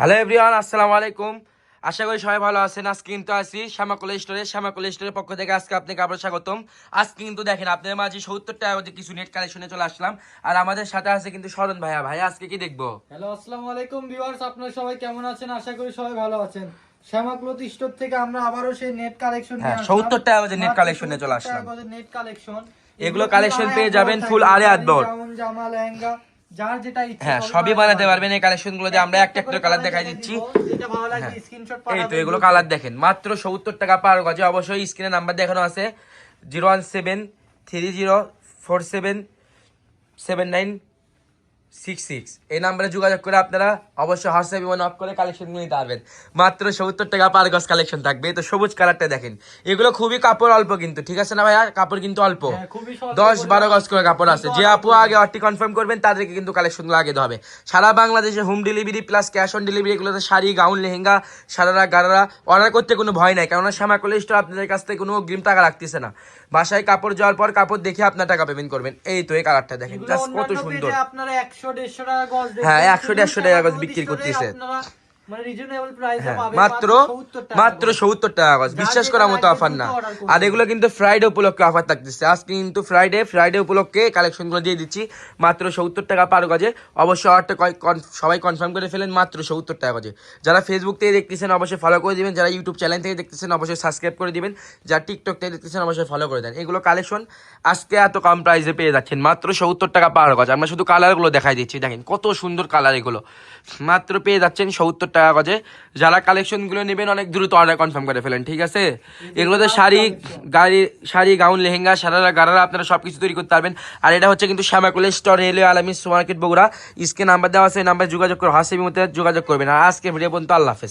Hello everyone আসসালামু আলাইকুম। আশা করি সবাই ভালো আছেন। আজকে কিন্তু আসি শ্যামাকলা স্টোরে। শ্যামাকলা স্টোরের পক্ষ থেকে আজকে আপনাকে আবার স্বাগতম। আজকে কিন্তু দেখেন আপনাদের মাঝে সত্তর টাকা করে কিছু নেট কালেকশনে চলে আসলাম। আর আমাদের সাথে আছে কিন্তু শরণ ভাইয়া। ভাই আজকে কি দেখব? হ্যালো আসসালামু আলাইকুম ভিউয়ার্স আপনারা সবাই কেমন আছেন? আশা করি সবাই ভালো আছেন। শ্যামাক্লথ স্টোর থেকে আমরা আবারও সেই নেট কালেকশন 70 টাকা net collection চলে আসলাম। নেট কালেকশন এগুলো collection পেয়ে যাবেন হাত বহর। যেমন জামা লেহেঙ্গা। যার যেটা ইচ্ছা হ্যাঁ সবই বানাতে পারবেন এই কালেকশনগুলো আমরা একটা একটা কালার দেখাই দিচ্ছি। স্ক্রিনশট এই তো এগুলো কালার দেখেন। মাত্র সত্তর টাকা পার গজে। অবশ্যই স্ক্রিনে নাম্বার দেখানো আছে। Zero one seven three zero four seven seven nine six six এই নাম্বারে যোগাযোগ করে আপনারা অবশ্যই হোয়াটসঅ্যাপ ইমন অফ করে কালেকশনগুলো নিতে পারবেন। মাত্র সত্তর টাকা পার গজ কালেকশন থাকবে। তো সবুজ কালারটা দেখেন। এগুলো খুবই কাপড় অল্প কিন্তু ঠিক আছে না ভাইয়া? কাপড় কিন্তু অল্প। হ্যাঁ, দশ বারো গজ করে কাপড় আছে। যে আপু আগে অর্ডারটি কনফার্ম করবেন তাদেরকে কিন্তু কালেকশনগুলো আগে হবে। সারা বাংলাদেশে home delivery plus cash on delivery এগুলোতে শাড়ি গাউন লেহেঙ্গা সারারা গারারা অর্ডার করতে কোনো ভয় নাই। কেননা শ্যামা কলেজ স্টোর আপনাদের কাছ থেকে কোনো অগ্রিম টাকা রাখতেছে না। বাসায় কাপড় যাওয়ার পর কাপড় দেখে আপনার টাকা পেমেন্ট করবেন। এই তো এই কালারটা দেখেন। জাস্ট কত সুন্দর। আপনারা 100 150 টাকা গজ হ্যাঁ, 100 দেড়শো 150 টাকা গজ বিক্রি করতেছে। মানে হ্যাঁ, মাত্র মাত্র সত্তর টাকা গজ বিশ্বাস করার মতো অফার না। আর এগুলো কিন্তু ফ্রাইডে উপলক্ষে অফার থাকতেছে। আজকে কিন্তু ফ্রাইডে ফ্রাইডে উপলক্ষে কালেকশনগুলো দিয়ে দিচ্ছি। মাত্র সত্তর টাকা পার গজে। অবশ্যই অর্ডারটা সবাই কনফার্ম করে ফেলেন মাত্র সত্তর টাকা গজে। যারা ফেসবুক থেকে দেখতেছেন অবশ্যই ফলো করে দিবেন। যারা ইউটিউব চ্যানেল থেকে দেখতেছেন অবশ্যই সাবস্ক্রাইব করে দিবেন। যারা টিকটক থেকে দেখতেছেন অবশ্যই ফলো করে দেন। এগুলো কালেকশন আজকে এত কম প্রাইসে পেয়ে যাচ্ছেন। মাত্র সত্তর টাকা পার গজ। আমরা শুধু কালারগুলো দেখাই দিচ্ছি। দেখেন কত সুন্দর কালার এগুলো। মাত্র পেয়ে যাচ্ছেন সত্তর টাকা গজে। যারা কালেকশনগুলো নেবেন অনেক দ্রুত অর্ডার কনফার্ম করে ফেলেন, ঠিক আছে? এগুলোতে শাড়ি, গাড়ি, শাড়ি, গাউন, লেহেঙ্গা সারারা গারারা আপনারা সবকিছু তৈরি করতে পারবেন। আর এটা হচ্ছে কিন্তু শ্যামা কলেজ স্টোর, রেলওয়ে আলামী সুপারমার্কেট, বগুড়া। স্ক্রিন নাম্বার দেওয়া আছে নাম্বারে যোগাযোগ করে হোয়াটসঅ্যাপের মধ্যে যোগাযোগ করবেন। আর আজকে ভিডিও পর্যন্ত আল্লাহ হাফেজ।